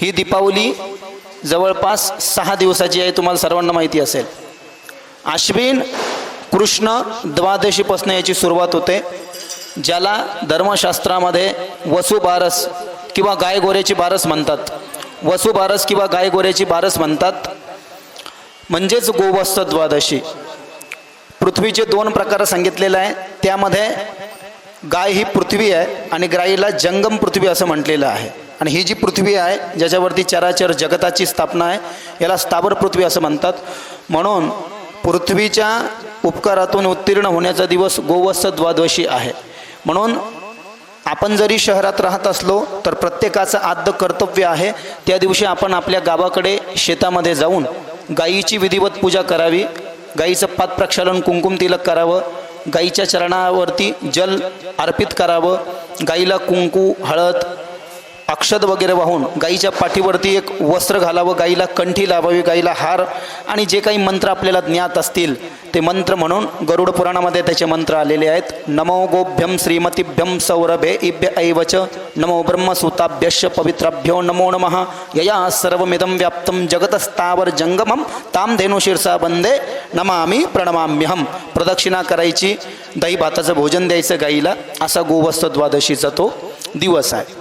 ही दीपावली जवळपास सहा दिवसाची आहे तुम्हाला सर्वांना माहिती असेल. आश्विन कृष्ण द्वादशीपासून याची सुरुवात होते ज्याला धर्मशास्त्रामध्ये वसुबारस किंवा गाय गोऱ्याची बारस म्हणतात. वसुबारस किंवा गाय गोऱ्याची बारस म्हणतात. म्हणजेच गोवस्त द्वादशी. पृथ्वीचे दोन प्रकार सांगितलेले आहे त्यामध्ये गाय ही पृथ्वी आहे आणि गायीला जंगम पृथ्वी असं म्हटलेलं आहे. आणि ही जी पृथ्वी आहे ज्याच्यावरती चराचर जगताची स्थापना आहे याला स्थावर पृथ्वी असं म्हणतात. म्हणून पृथ्वीच्या उपकारातून उत्तीर्ण होण्याचा दिवस गोवत्स द्वादशी आहे. म्हणून आपण जरी शहरात राहत असलो तर प्रत्येकाचं आद्य कर्तव्य आहे त्या दिवशी आपण आपल्या गावाकडे शेतामध्ये जाऊन गायीची विधिवत पूजा करावी. गाईचं पात प्रक्षालन कुंकुम तिलक करावं. गाईच्या चरणावरती जल अर्पित करावं. गाईला कुंकू हळद अक्षद वगैरे वाहून गाईच्या पाठीवरती एक वस्त्र घालावं गाईला कंठी लावावी गाईला हार आणि जे काही मंत्र आपल्याला ज्ञात असतील ते मंत्र म्हणून गरुड पुराणामध्ये त्याचे मंत्र आलेले आहेत. नमो गोभ्यम श्रीमतीभ्यम सौरभे इभ्य ऐवच नमो ब्रह्मसुताभ्यश पवित्राभ्यो नमो नमः. यया सर्वमिदं व्याप्तं जगतस्तावर जंगमम ताम धेनुशीर्षा बंदे नमामी प्रणमाम्यहम प्रदक्षिणा करायची दही भाताचं भोजन द्यायचं गाईला असा गोवस्त द्वादशीचा तो दिवस आहे.